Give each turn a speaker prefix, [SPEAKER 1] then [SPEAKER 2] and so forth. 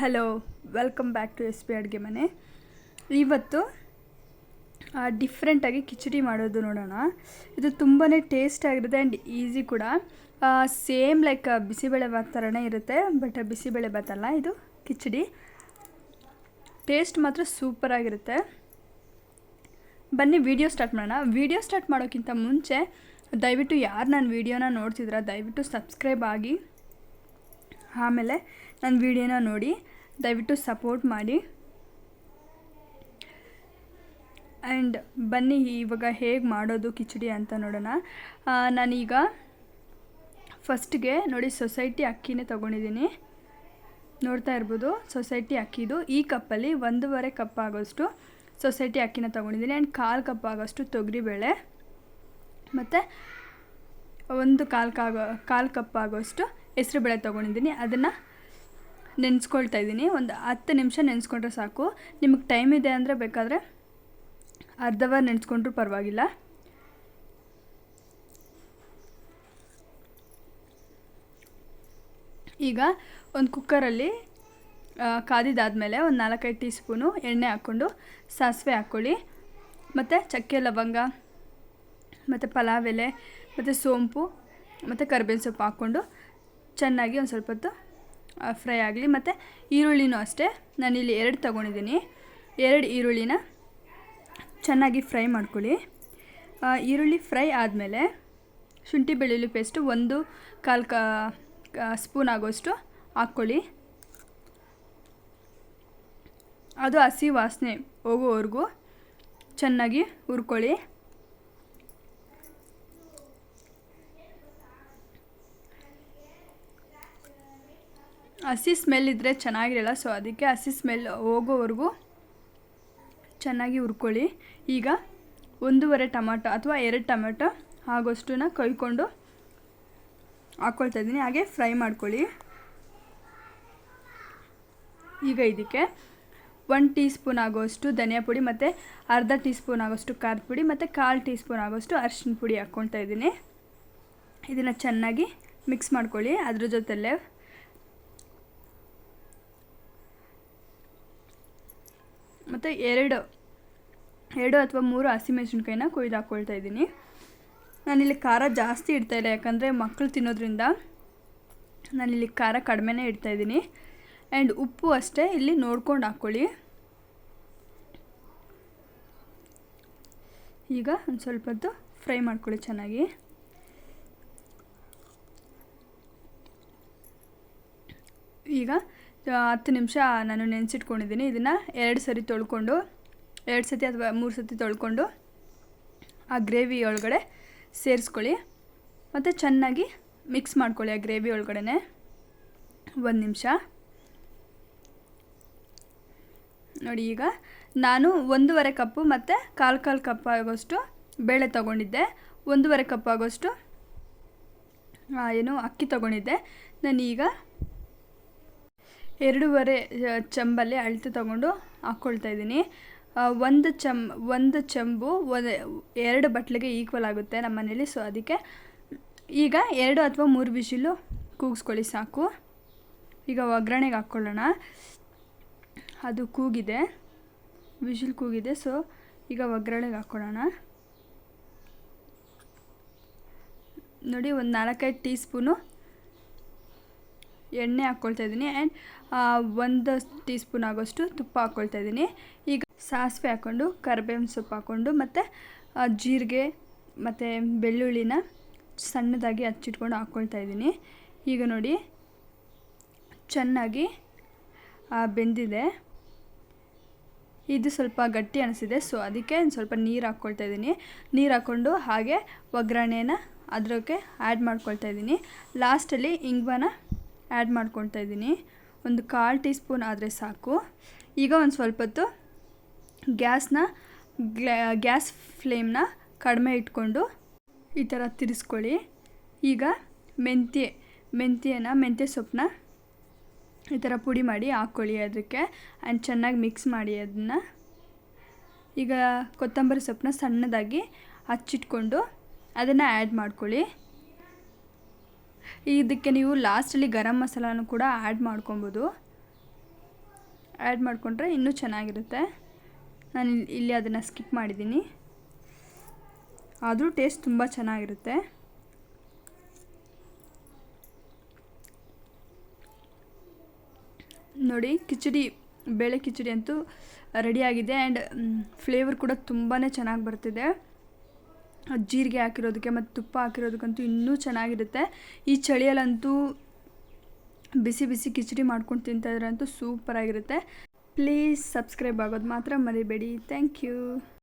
[SPEAKER 1] Hello welcome back to S P ಅಡುಗೆ ಮನೆ. ಇವತ್ತು ಡಿಫ್ರೆಂಟಾಗಿ ಕಿಚಡಿ ಮಾಡೋದು ನೋಡೋಣ. ಇದು ತುಂಬಾ ಟೇಸ್ಟ್ ಆಗಿರುತ್ತೆ ಆ್ಯಂಡ್ ಈಸಿ ಕೂಡ. ಸೇಮ್ ಲೈಕ್ ಬಿಸಿಬೇಳೆ ಭಾತ್ ಥರನೇ ಇರುತ್ತೆ ಬಟ್ ಬಿಸಿಬೇಳೆ ಭಾತ್ ಅಲ್ಲ, ಇದು ಕಿಚಡಿ. ಟೇಸ್ಟ್ ಮಾತ್ರ ಸೂಪರಾಗಿರುತ್ತೆ ಬನ್ನಿ ವಿಡಿಯೋ ಸ್ಟಾರ್ಟ್ ಮಾಡೋಣ. ವಿಡಿಯೋ ಸ್ಟಾರ್ಟ್ ಮಾಡೋಕ್ಕಿಂತ ಮುಂಚೆ, ದಯವಿಟ್ಟು ಯಾರು ನನ್ನ ವೀಡಿಯೋನ ನೋಡ್ತಿದ್ರ, ದಯವಿಟ್ಟು ಸಬ್ಸ್ಕ್ರೈಬ್ ಆಗಿ. ಆಮೇಲೆ ನನ್ನ ವೀಡಿಯೋನ ನೋಡಿ. ದಯವಿಟ್ಟು ಸಪೋರ್ಟ್ ಮಾಡಿ. ಆ್ಯಂಡ್ ಬನ್ನಿ, ಇವಾಗ ಹೇಗೆ ಮಾಡೋದು ಕಿಚಡಿ ಅಂತ ನೋಡೋಣ. ನಾನೀಗ ಫಸ್ಟ್ಗೆ ನೋಡಿ ಸೊಸೈಟಿ ಅಕ್ಕಿನೇ ತೊಗೊಂಡಿದ್ದೀನಿ. ನೋಡ್ತಾ ಇರ್ಬೋದು, ಸೊಸೈಟಿ ಅಕ್ಕಿದು ಈ ಕಪ್ಪಲ್ಲಿ ಒಂದೂವರೆ ಕಪ್ ಆಗೋಷ್ಟು ಸೊಸೈಟಿ ಅಕ್ಕಿನ ತೊಗೊಂಡಿದ್ದೀನಿ. ಆ್ಯಂಡ್ ಕಾಲು ಕಪ್ ಆಗೋಷ್ಟು ತೊಗರಿಬೇಳೆ. ಮತ್ತು ಒಂದು ಕಾಲು ಕಾಗೋ, ಕಾಲು ಕಪ್ ಆಗೋಷ್ಟು ಹೆಸ್ರುಬೇಳೆ ತೊಗೊಂಡಿದ್ದೀನಿ. ಅದನ್ನು ನೆನೆಸ್ಕೊಳ್ತಾ ಇದ್ದೀನಿ. ಒಂದು ಹತ್ತು ನಿಮಿಷ ನೆನೆಸ್ಕೊಂಡ್ರೆ ಸಾಕು. ನಿಮಗೆ ಟೈಮ್ ಇದೆ ಅಂದರೆ ಬೇಕಾದರೆ ಅರ್ಧ ಅವರ್ ನೆನೆಸ್ಕೊಂಡ್ರೂ ಪರವಾಗಿಲ್ಲ. ಈಗ ಒಂದು ಕುಕ್ಕರಲ್ಲಿ ಕಾದಿದ್ದಾದಮೇಲೆ ಒಂದು ನಾಲ್ಕೈದು ಟೀ ಸ್ಪೂನು ಎಣ್ಣೆ ಹಾಕ್ಕೊಂಡು ಸಾಸಿವೆ ಹಾಕ್ಕೊಳ್ಳಿ. ಮತ್ತು ಚಕ್ಕೆ ಲವಂಗ, ಮತ್ತು ಪಲಾವ್ ಎಲೆ, ಮತ್ತು ಸೋಂಪು, ಮತ್ತು ಕರ್ಬೇವಿನ ಸೊಪ್ಪು ಹಾಕ್ಕೊಂಡು ಚೆನ್ನಾಗಿ ಒಂದು ಸ್ವಲ್ಪ ಹೊತ್ತು ಫ್ರೈ ಆಗಲಿ. ಮತ್ತು ಈರುಳ್ಳಿನೂ ಅಷ್ಟೇ. ನಾನಿಲ್ಲಿ ಎರಡು ತೊಗೊಂಡಿದ್ದೀನಿ. ಎರಡು ಈರುಳ್ಳಿನ ಚೆನ್ನಾಗಿ ಫ್ರೈ ಮಾಡ್ಕೊಳ್ಳಿ. ಈರುಳ್ಳಿ ಫ್ರೈ ಆದಮೇಲೆ ಶುಂಠಿ ಬೆಳ್ಳುಳ್ಳಿ ಪೇಸ್ಟು ಒಂದು ಕಾಲು ಕ ಸ್ಪೂನ್ ಆಗೋಷ್ಟು ಹಾಕ್ಕೊಳ್ಳಿ. ಅದು ಹಸಿ ವಾಸನೆ ಹೋಗೋವರೆಗೂ ಚೆನ್ನಾಗಿ ಹುರ್ಕೊಳ್ಳಿ. ಹಸಿ ಸ್ಮೆಲ್ ಇದ್ದರೆ ಚೆನ್ನಾಗಿರಲ್ಲ ಸೊ ಅದಕ್ಕೆ ಹಸಿ ಸ್ಮೆಲ್ ಹೋಗೋವರೆಗೂ ಚೆನ್ನಾಗಿ ಹುರ್ಕೊಳ್ಳಿ. ಈಗ ಒಂದೂವರೆ ಟೊಮಾಟೊ ಅಥವಾ ಎರಡು ಟೊಮೆಟೊ ಆಗೋಷ್ಟನ್ನ ಕೊಯ್ಕೊಂಡು ಹಾಕ್ಕೊಳ್ತಾ ಇದ್ದೀನಿ. ಹಾಗೆ ಫ್ರೈ ಮಾಡ್ಕೊಳ್ಳಿ. ಈಗ ಇದಕ್ಕೆ ಒನ್ ಟೀ ಸ್ಪೂನ್ ಆಗೋಷ್ಟು ಧನಿಯಾ ಪುಡಿ ಮತ್ತು ಅರ್ಧ ಟೀ ಸ್ಪೂನ್ ಆಗೋಷ್ಟು ಖಾರದ ಪುಡಿ ಮತ್ತು ಕಾಲು ಟೀ ಸ್ಪೂನ್ ಆಗೋಷ್ಟು ಅರಿಶಿನ ಪುಡಿ ಹಾಕ್ಕೊಳ್ತಾ ಇದ್ದೀನಿ. ಇದನ್ನು ಚೆನ್ನಾಗಿ ಮಿಕ್ಸ್ ಮಾಡ್ಕೊಳ್ಳಿ. ಅದ್ರ ಜೊತೆಲೇ ಮತ್ತು ಎರಡು ಎರಡು ಅಥವಾ ಮೂರು ಹಸಿಮೆಣಸಿನ್ಕಾಯಿನ ಕೊಯ್ದು ಹಾಕ್ಕೊಳ್ತಾ ಇದ್ದೀನಿ. ನಾನಿಲ್ಲಿ ಖಾರ ಜಾಸ್ತಿ ಇಡ್ತಾ ಇಲ್ಲ, ಯಾಕಂದರೆ ಮಕ್ಕಳು ತಿನ್ನೋದ್ರಿಂದ ನಾನಿಲ್ಲಿ ಖಾರ ಕಡಿಮೆನೇ ಇಡ್ತಾ ಇದ್ದೀನಿ. ಆ್ಯಂಡ್ ಉಪ್ಪು ಅಷ್ಟೇ ಇಲ್ಲಿ ನೋಡ್ಕೊಂಡು ಹಾಕ್ಕೊಳ್ಳಿ. ಈಗ ಒಂದು ಸ್ವಲ್ಪ ಹೊತ್ತು ಫ್ರೈ ಮಾಡ್ಕೊಳ್ಳಿ ಚೆನ್ನಾಗಿ. ಈಗ ಹತ್ತು ನಿಮಿಷ ನಾನು ನೆನೆಸಿಟ್ಕೊಂಡಿದ್ದೀನಿ. ಇದನ್ನು ಎರಡು ಸರಿ ತೊಳ್ಕೊಂಡು, ಎರಡು ಸತಿ ಅಥವಾ ಮೂರು ಸತಿ ತೊಳ್ಕೊಂಡು ಆ ಗ್ರೇವಿ ಒಳಗಡೆ ಸೇರಿಸ್ಕೊಳ್ಳಿ. ಮತ್ತು ಚೆನ್ನಾಗಿ ಮಿಕ್ಸ್ ಮಾಡ್ಕೊಳ್ಳಿ ಆ ಗ್ರೇವಿ ಒಳಗಡೆ ಒಂದು ನಿಮಿಷ. ನೋಡಿ ಈಗ ನಾನು ಒಂದೂವರೆ ಕಪ್ಪು ಮತ್ತು ಕಾಲು ಕಾಲು ಕಪ್ ಆಗೋಷ್ಟು ಬೇಳೆ ತೊಗೊಂಡಿದ್ದೆ. ಒಂದೂವರೆ ಕಪ್ ಆಗೋಷ್ಟು ಏನು ಅಕ್ಕಿ ತೊಗೊಂಡಿದ್ದೆ. ನಾನೀಗ ಎರಡೂವರೆ ಚಂಬಲ್ಲಿ ಅಳತೆ ತಗೊಂಡು ಹಾಕ್ಕೊಳ್ತಾ ಇದ್ದೀನಿ. ಒಂದು ಚಮ್ ಒಂದು ಚಂಬು ಎರಡು ಬಟ್ಲಿಗೆ ಈಕ್ವಲ್ ಆಗುತ್ತೆ ನಮ್ಮ ಮನೇಲಿ. ಸೊ, ಅದಕ್ಕೆ ಈಗ ಎರಡು ಅಥವಾ ಮೂರು ಬಿಸಿಲು ಕೂಗಿಸ್ಕೊಳ್ಳಿ ಸಾಕು. ಈಗ ಒಗ್ಗರಣೆಗೆ ಹಾಕ್ಕೊಳ್ಳೋಣ. ಅದು ಕೂಗಿದೆ. ವಿಶಿಲ್ ಕೂಗಿದೆ. ಸೊ, ಈಗ ಒಗ್ಗರಣೆಗೆ ಹಾಕ್ಕೊಳ್ಳೋಣ. ನೋಡಿ, ಒಂದು ನಾಲ್ಕೈದು ಟೀ ಸ್ಪೂನು ಎಣ್ಣೆ ಹಾಕ್ಕೊಳ್ತಾ ಇದ್ದೀನಿ ಆ್ಯಂಡ್ ಒಂದು ಟೀ ಸ್ಪೂನ್ ಆಗೋಷ್ಟು ತುಪ್ಪ ಹಾಕ್ಕೊಳ್ತಾ ಇದ್ದೀನಿ. ಈಗ ಸಾಸಿವೆ ಹಾಕ್ಕೊಂಡು, ಕರಿಬೇವಿನ ಸೊಪ್ಪು ಹಾಕ್ಕೊಂಡು, ಮತ್ತು ಜೀರಿಗೆ, ಮತ್ತು ಬೆಳ್ಳುಳ್ಳಿನ ಸಣ್ಣದಾಗಿ ಹಚ್ಚಿಟ್ಕೊಂಡು ಹಾಕ್ಕೊಳ್ತಾ ಇದ್ದೀನಿ. ಈಗ ನೋಡಿ, ಚೆನ್ನಾಗಿ ಬೆಂದಿದೆ. ಇದು ಸ್ವಲ್ಪ ಗಟ್ಟಿ ಅನಿಸಿದೆ ಸೊ ಅದಕ್ಕೆ ಸ್ವಲ್ಪ ನೀರು ಹಾಕ್ಕೊಳ್ತಾ ಇದ್ದೀನಿ. ನೀರು ಹಾಕ್ಕೊಂಡು ಹಾಗೆ ಒಗ್ಗರಣೆನ ಅದಕ್ಕೆ ಆ್ಯಡ್ ಮಾಡ್ಕೊಳ್ತಾ ಇದ್ದೀನಿ. ಲಾಸ್ಟಲ್ಲಿ ಇಂಗ್ವನ ಆ್ಯಡ್ ಮಾಡ್ಕೊಳ್ತಾ ಇದ್ದೀನಿ. ಒಂದು ಕಾಲು ಟೀ ಸ್ಪೂನ್ ಆದರೆ ಸಾಕು. ಈಗ ಒಂದು ಸ್ವಲ್ಪ ಹೊತ್ತು ಗ್ಯಾಸ್ನ ಗ್ಯಾಸ್ ಫ್ಲೇಮ್ನ ಕಡಿಮೆ ಇಟ್ಕೊಂಡು ಈ ಥರ ತಿರ್ಸ್ಕೊಳ್ಳಿ. ಈಗ ಮೆಂತ್ಯ, ಮೆಂತ್ಯನ, ಮೆಂತ್ಯ ಸೊಪ್ಪನ್ನ ಈ ಥರ ಪುಡಿ ಮಾಡಿ ಹಾಕ್ಕೊಳ್ಳಿ ಅದಕ್ಕೆ ಆ್ಯಂಡ್ ಚೆನ್ನಾಗಿ ಮಿಕ್ಸ್ ಮಾಡಿ ಅದನ್ನು ಈಗ ಕೊತ್ತಂಬರಿ ಸೊಪ್ಪನ್ನ ಸಣ್ಣದಾಗಿ ಹಚ್ಚಿಟ್ಕೊಂಡು ಅದನ್ನು ಆ್ಯಡ್ ಮಾಡ್ಕೊಳ್ಳಿ. ಇದಕ್ಕೆ ನೀವು ಲಾಸ್ಟಲ್ಲಿ ಗರಂ ಮಸಾಲನೂ ಕೂಡ ಆ್ಯಡ್ ಮಾಡ್ಕೊಬೋದು. ಆ್ಯಡ್ ಮಾಡಿಕೊಂಡ್ರೆ ಇನ್ನೂ ಚೆನ್ನಾಗಿರುತ್ತೆ. ನಾನು ಇಲ್ಲಿ- ಅದನ್ನು ಸ್ಕಿಪ್ ಮಾಡಿದ್ದೀನಿ. ಆದರೂ ಟೇಸ್ಟ್ ತುಂಬ ಚೆನ್ನಾಗಿರುತ್ತೆ. ನೋಡಿ, ಕಿಚಡಿ, ಬೇಳೆ ಕಿಚಡಿ ಅಂತೂ ರೆಡಿಯಾಗಿದೆ ಆ್ಯಂಡ್ ಫ್ಲೇವರ್ ಕೂಡ ತುಂಬಾ ಚೆನ್ನಾಗಿ ಬರ್ತಿದೆ. ಜೀರಿಗೆ ಹಾಕಿರೋದಕ್ಕೆ ಮತ್ತು ತುಪ್ಪ ಹಾಕಿರೋದಕ್ಕಂತೂ ಇನ್ನೂ ಚೆನ್ನಾಗಿರುತ್ತೆ. ಈ ಚಳಿಯಲ್ಲಂತೂ ಬಿಸಿ ಬಿಸಿ ಕಿಚಡಿ ಮಾಡ್ಕೊಂಡು ತಿಂತಾಯಿದ್ರೆ ಅಂತೂ ಸೂಪರಾಗಿರುತ್ತೆ. ಪ್ಲೀಸ್ ಸಬ್ಸ್ಕ್ರೈಬ್ ಆಗೋದು ಮಾತ್ರ ಮರಿಬೇಡಿ. Thank you.